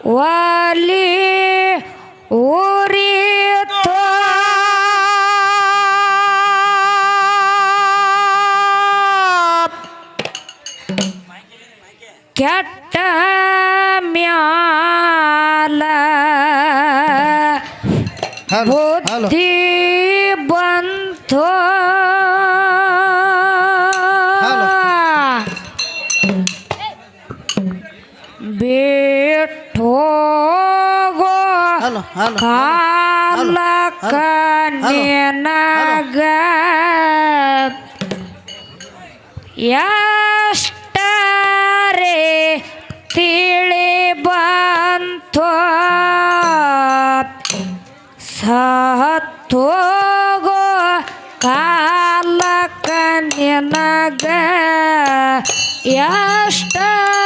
ವಾಲಿ ಊರಿ ಕೆಟ್ಟ ಮ್ಯಾಲ. ಬುದ್ಧಿ ಬಂತೋ. ಕಾಲಕ ನಿನಗ ಎಷ್ಟರೆ ತಿಳಿ ಬಂತು ಸಹತ್ತೋಗೋ ಕಾಲಕ ನಿನಗ ಎಷ್ಟರ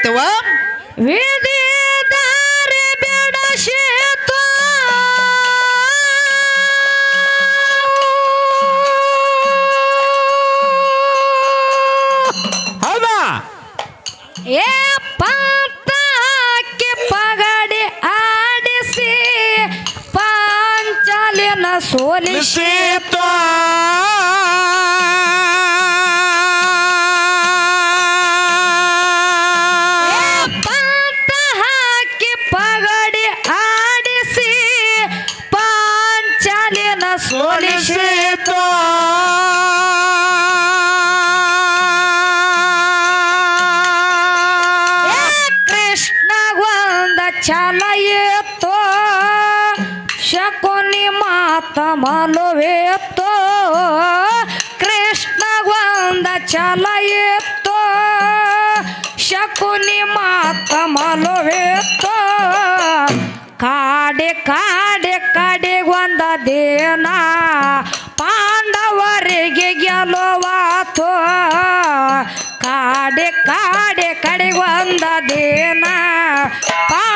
ಬಿತ್ತವ ವಿಧಿ ದಾರಿ ಬಿಡಸಿತು ಹೌದಾ? ಏ ಪಂಪ ಹಾಕಿ ಪಗಡಿ ಆಡಿಸಿ ಪಾಂಚಾಲಿನ ಸೋಲಿಸಿ ಸೀತಾ ಶಕುನಿ ಮಾತ ಎತ್ತೋ, ಕೃಷ್ಣ ಒಂದ ಚಲ ಎತ್ತು. ಶಕುನಿ ಮಾತ ಎತ್ತೋ, ಕಾಡೆ ಕಾಡೆ ಕಾಡೆ ಒಂದ ದೇನ. ಪಾಂಡವರಿಗೆ ಗೆಲುವಾತು, ಕಾಡೆ ಕಾಡೆ ಕಡೆ ಒಂದ ದೇನ. ಪಾ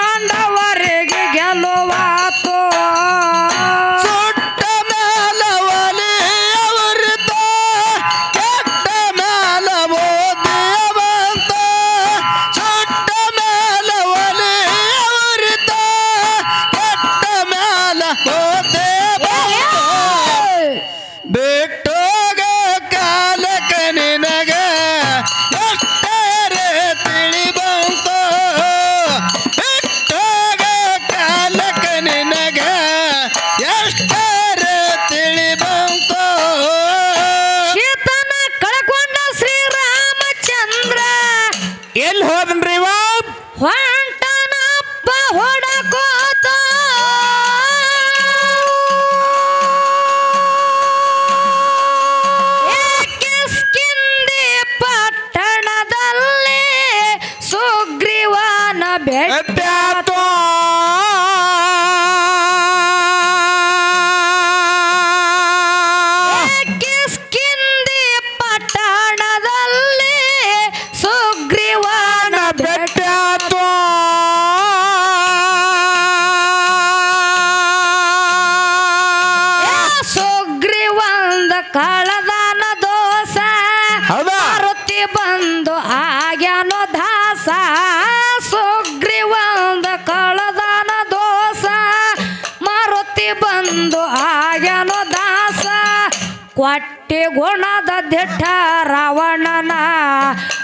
ಗುಣದ ದಿಟ್ಟ ರಾವಣನ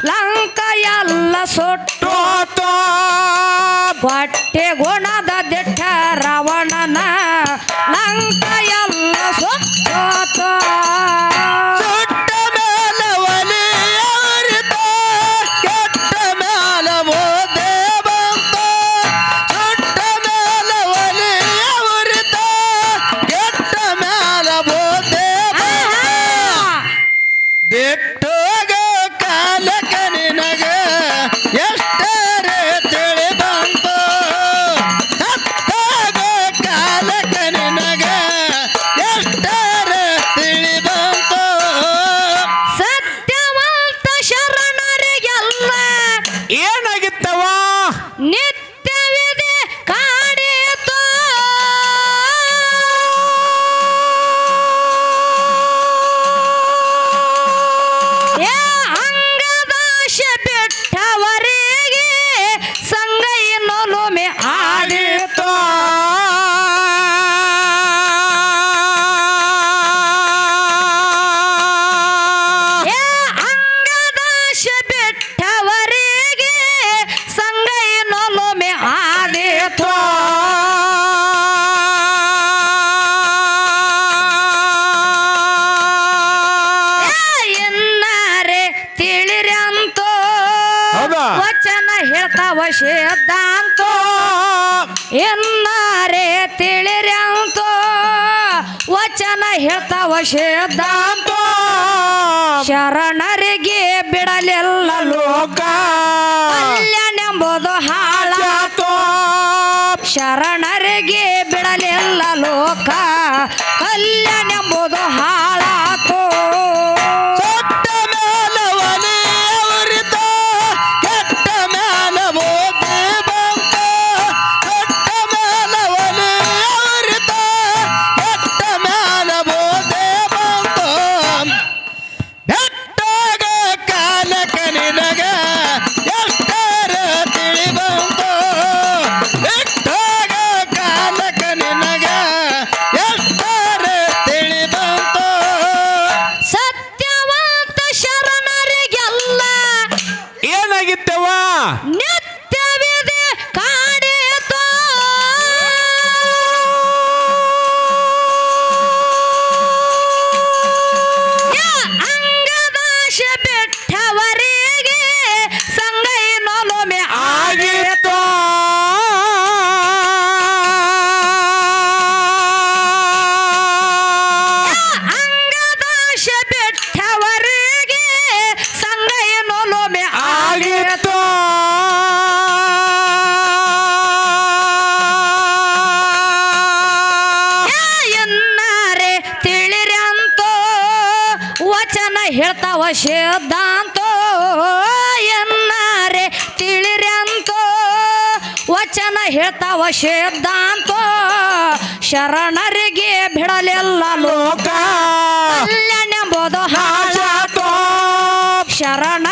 ಲಂಕ ಎಲ್ಲ ಸುಟ್ಟೋತ ಬಟ್ಟೆ ಗುಣದ ದಿಟ್ಟ ರಾವಣನ ಲಂಕ ಹೇಳ್ತಾವ ಶೇದಾಂತ ಶರಣರಿಗೆ ಬಿಡಲೆಲ್ಲ ಲೋಕ. ಎಂಬುದು ಹಾಳಾತ ಶರಣರಿಗೆ ಬಿಡಲೆಲ್ಲ ಲೋಕ. ಕಲ್ಯಾಣ ತಾ ವಶೇ ಶರಣರಿಗೆ ಬಿಡಲೆಲ್ಲ ಲೋಕ. ಅಲ್ಲನ ಬೋಧಹಾಜಾ ಶರಣ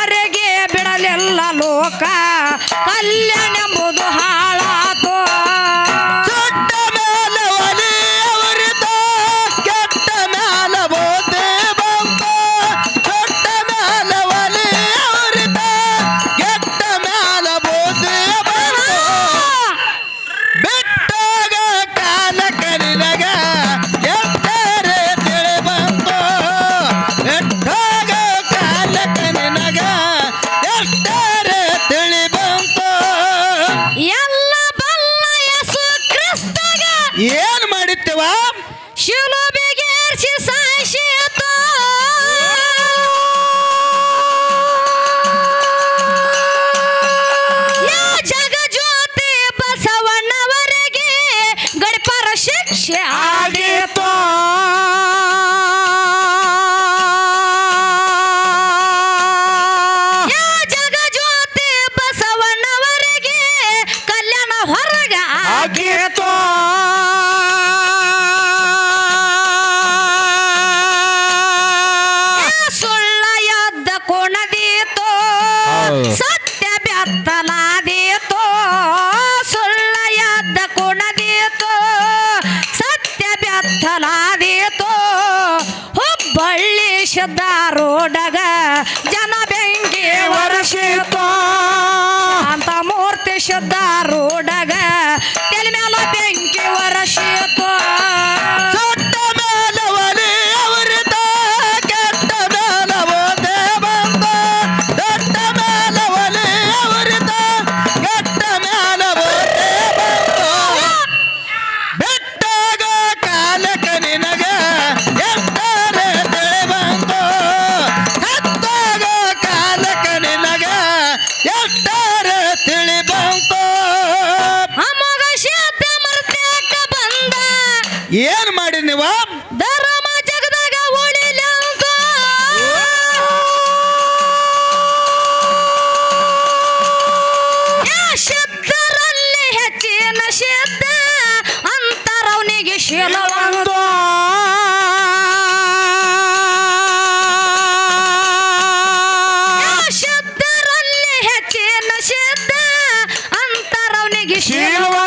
Gente, é. ಅಂತರವನಿಗೆ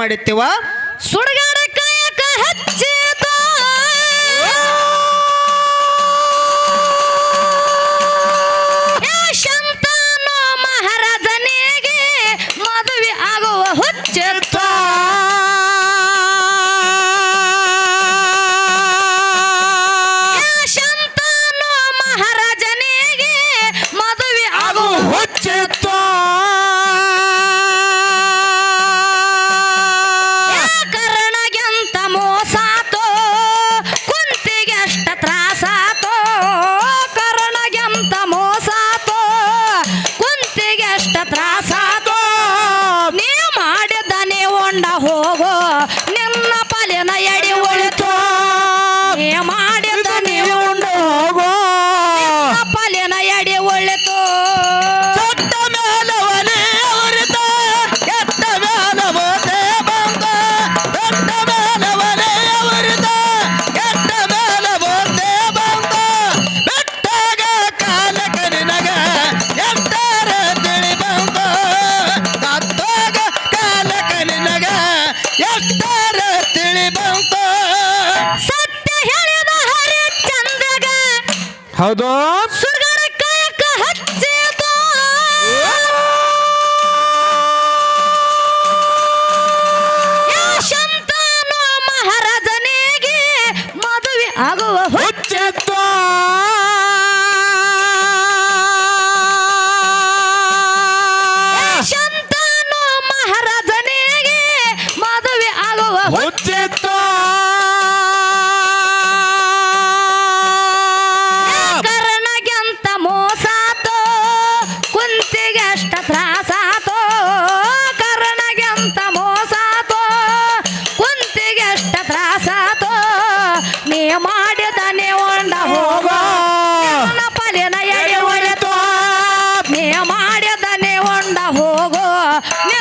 ಮಾಡಿತ್ತೀವ?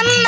ನಿನ್ನ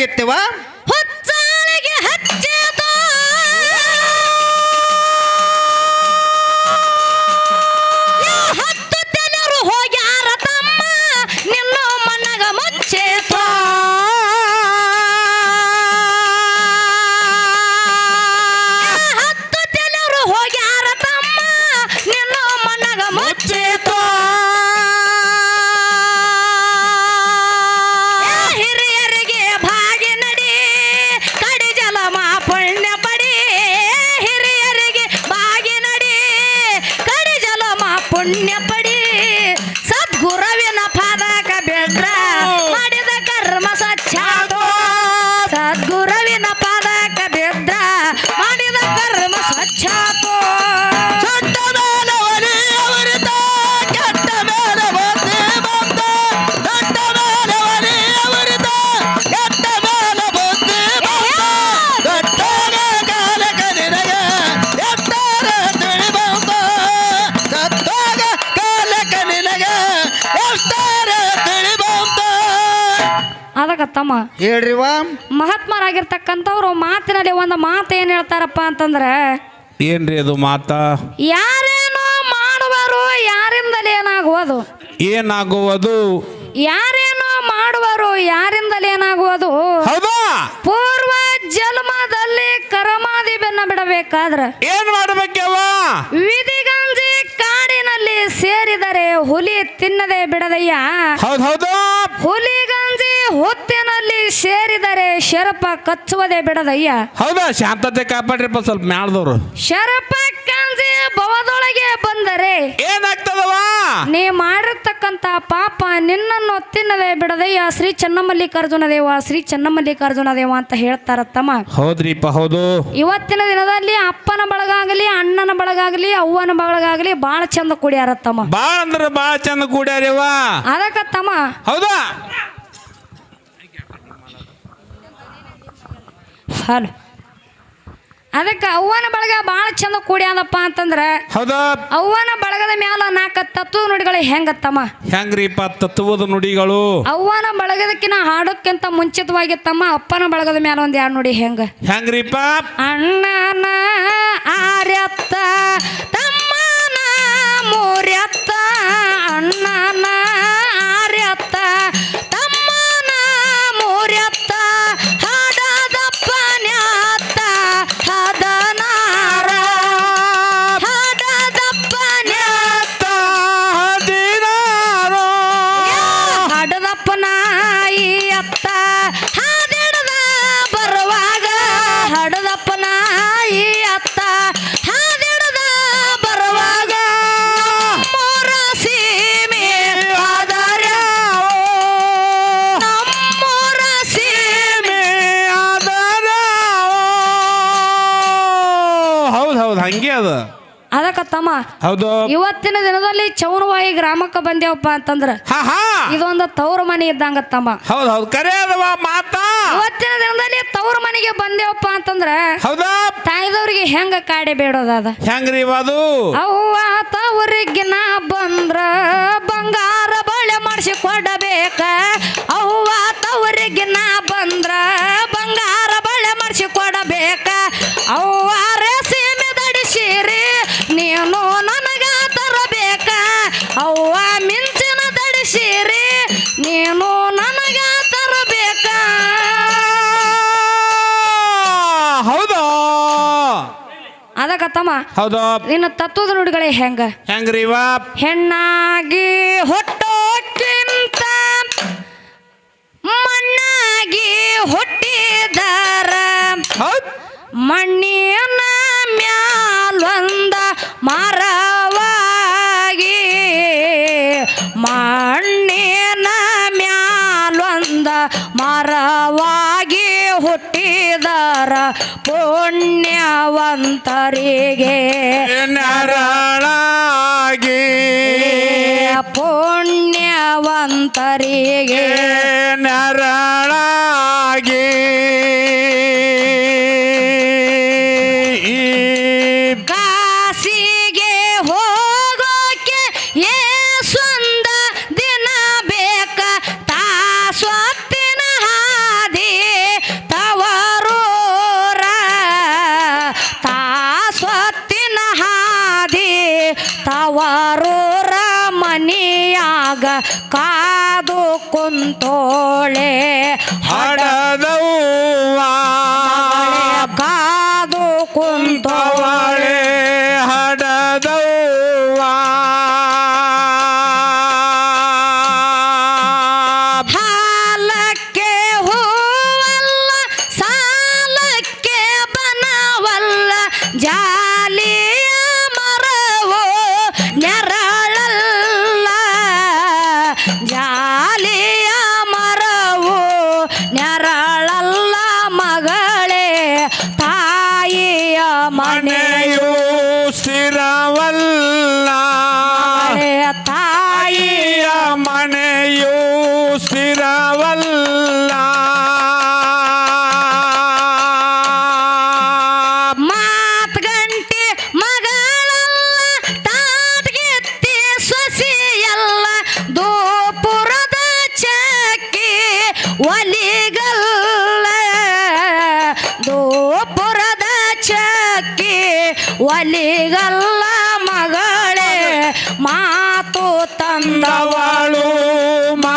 ಏನಾಗಿತ್ತವ ಪುಣ್ಯ ಪಡಿ ತಮ್ಮ. ಹೇಳ್ರಿವ ಮಹಾತ್ಮರಾಗಿರ್ತಕ್ಕಂಥವ್ರು ಮಾತಿನಲ್ಲಿ ಒಂದು ಮಾತು ಏನು ಹೇಳ್ತಾರಪ್ಪ ಅಂತಂದ್ರೆ ಏನ್ರಿ ಅದು ಮಾತಾ? ಯಾರೇನೋ ಮಾಡುವರು ಯಾರಿಂದಲೇ ಏನಾಗುವುದು? ಏನಾಗುವುದು? ಯಾರೇನೋ ಮಾಡುವರು ಯಾರಿಂದಲೇನಾಗುವುದು ಹೌದಾ? ಪೂರ್ವ ಜನ್ಮದಲ್ಲಿ ಕರಮಾದಿ ಬೆನ್ನ ಬಿಡಬೇಕಾದ್ರೆ ಏನ್ ವಿಧಿ ವಿಧಿಗಂಜಿ ಕಾಡಿನಲ್ಲಿ ಸೇರಿದರೆ ಹುಲಿ ತಿನ್ನದೆ ಬಿಡದಯ್ಯ. ಹೌದ್ ಹೌದು? ಹುಲಿಗಂಜಿ ಹುತ್ತಿನಲ್ಲಿ ಸೇರಿದರೆ ಶರಪ ಕಚ್ಚುವುದೇ ಬಿಡದಯ್ಯ. ಹೌದಾ? ಶಾಂತತೆ ಕಾಪಾಡ್ರಿಪ್ಪ ಸ್ವಲ್ಪ ಮ್ಯಾಳ್ದವ್ರು. ಶರಪ ಕಂಜಿ ಭವದೊಳಗೆ ಬಂದರೆ ಏನಾಗ್ತದವ ನೀ ಮಾಡಿರ್ತಕ್ಕಂತ ಪಾಪ ನಿನ್ನನ್ನು ತಿನ್ನದೆ ಬಿಡದಯ್ಯ ಶ್ರೀ ಚನ್ನಮಲ್ಲಿಕಾರ್ಜುನ ದೇವ ಶ್ರೀ ಚನ್ನಮಲ್ಲಿಕಾರ್ಜುನ ದೇವ ಅಂತ ಹೇಳ್ತಾರ ತಮ್ಮ ಹೌದ್ರಿಪ್ಪ ಹೌದು. ಇವತ್ತಿನ ದಿನದಲ್ಲಿ ಅಪ್ಪನ ಬಳಗಾಗಲಿ ಅಣ್ಣನ ಬಳಗಾಗಲಿ ಅವ್ವನ ಬಳಗಾಗಲಿ ಬಾಳ ಚಂದ ಕುಡಿಯಾರ ತಮ್ಮ ಬಾಳ ಅಂದ್ರ ಬಾಳ ಚಂದ ಕೂಡ್ಯಾರಿವ ಅದಕ್ಕ ತಮ್ಮ ಹೌದಾ? ಹಲೋ. ಅದಕ್ಕೆ ಅವ್ವನ ಬಳಗ ಭಾಳ ಚಂದ ಕೂಡ್ಯಾದಪ್ಪ ಅಂತಂದ್ರೆ ಹೌದಾ? ಅವ್ವನ ಬಳಗದ ಮ್ಯಾಲ ನಾಲ್ಕು ತತ್ವದ ನುಡಿಗಳು ಹೆಂಗತ್ತಮ್ಮ? ಹೆಂಗ್ರಿಪ್ಪ ತತ್ವದ ನುಡಿಗಳು? ಅವ್ವನ ಬಳಗದಕ್ಕಿನ ಹಾಡೋಕ್ಕಿಂತ ಮುಂಚಿತವಾಗಿ ತಮ್ಮ ಅಪ್ಪನ ಬಳಗದ ಮ್ಯಾಲ ಒಂದು ಎರಡು ನುಡಿ ಹೆಂಗ? ಹೆಂಗ್ರಿಪ್ಪ ಅಣ್ಣನ ಆರ್ಯತ್ತ ಹಂಗೆ ಅದ. ಅದಕ್ಕ ತಮ್ಮ ಹೌದು. ಇವತ್ತಿನ ದಿನದಲ್ಲಿ ಚೌನವಾಯಿ ಗ್ರಾಮಕ್ಕೆ ಬಂದೇವಪ್ಪ ಅಂತಂದ್ರ ಇದೊಂದು ತವರು ಮನೆ ಇದ್ದಂಗ ತಮ್ಮ. ಹೌದು ಹೌದ್. ಕರೆ ಅದವ ಮಾತಾ. ಇವತ್ತಿನ ದಿನದಲ್ಲಿ ತವರು ಮನೆಗೆ ಬಂದೇವಪ್ಪ ಅಂತಂದ್ರ ಹೌದಾ? ತಾಯ್ದವ್ರಿಗೆ ಹೆಂಗ ಕಾಡೆ ಬೇಡೋದದ? ಹೆಂಗ್ರಿ ಅದು? ಅವ್ವ ತವರಿಗೆ ನಾ ಬಂದ್ರ ಬಂಗಾರ ಬಳೆ ಮಾಡಿಸಿ ಕೊಡಬೇಕ. ಅವ್ವ ತವರಿಗೆ ನಾ ಬಂದ್ರ ಬಂಗಾರ ಬಳೆ ಮಾಡಿಸಿ ಕೊಡಬೇಕ. ಅವ್ವ ಅವ್ವ ಮಿಂಚಿನ ದಡಿಸಿರಿ ನೀನು ನನಗ ತರಬೇಕ. ಹೌದಾ? ಅದಕ್ಕ ತಮ್ಮ ಹೌದು? ನಿನ್ನ ತತ್ವದ ನುಡಿಗಳೇ ಹೆಂಗ? ಹೆಂಗ್ರಿವ ಹೆಣ್ಣಾಗಿ ಹುಟ್ಟೋಕ್ಕಿಂತ ಮಣ್ಣಾಗಿ ಹುಟ್ಟಿದಾರ. ಮಣ್ಣಿನ ಮ್ಯಾಲೊಂದ ಮರವಾಗಿ ಮಣ್ಣಿನ ಮ್ಯಾಲೊಂದ ಮರವಾಗಿ ಹುಟ್ಟಿದಾರ ಪುಣ್ಯವಂತರಿಗೆ. ನರಳಾಗಿ. ಪುಣ್ಯವಂತರಿಗೆ. ನರಳಾಗಿ Yeah. ಒಲಿಗಲ್ಲ ಮಗಳೇ ಮಾತು ತಂದವಳು ತಂದವಳು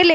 ಇಲ್ಲಿ